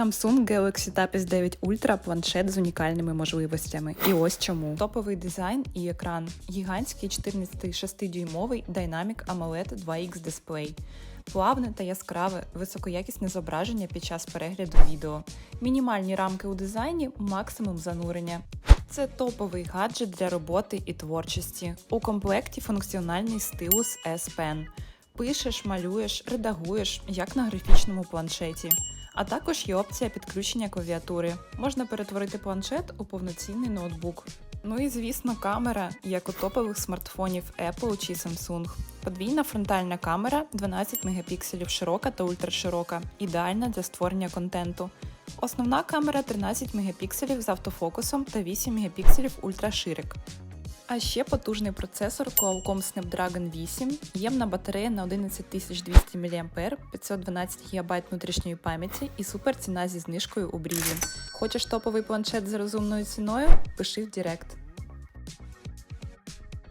Samsung Galaxy Tab S9 Ultra – планшет з унікальними можливостями. І ось чому. Топовий дизайн і екран. Гігантський 14,6-дюймовий Dynamic AMOLED 2X дисплей. Плавне та яскраве, високоякісне зображення під час перегляду відео. Мінімальні рамки у дизайні, максимум занурення. Це топовий гаджет для роботи і творчості. У комплекті функціональний стилус S Pen. Пишеш, малюєш, редагуєш, як на графічному планшеті. А також є опція підключення клавіатури. Можна перетворити планшет у повноцінний ноутбук. Ну і звісно, камера, як у топових смартфонів Apple чи Samsung. Подвійна фронтальна камера 12 мегапікселів широка та ультраширока, ідеальна для створення контенту. Основна камера 13 мегапікселів з автофокусом та 8 мегапікселів ультраширик. А ще потужний процесор Qualcomm Snapdragon 8, ємна батарея на 11200 мА, 512 ГБ внутрішньої пам'яті і супер ціна зі знижкою у бріві. Хочеш топовий планшет з розумною ціною? Пиши в Директ.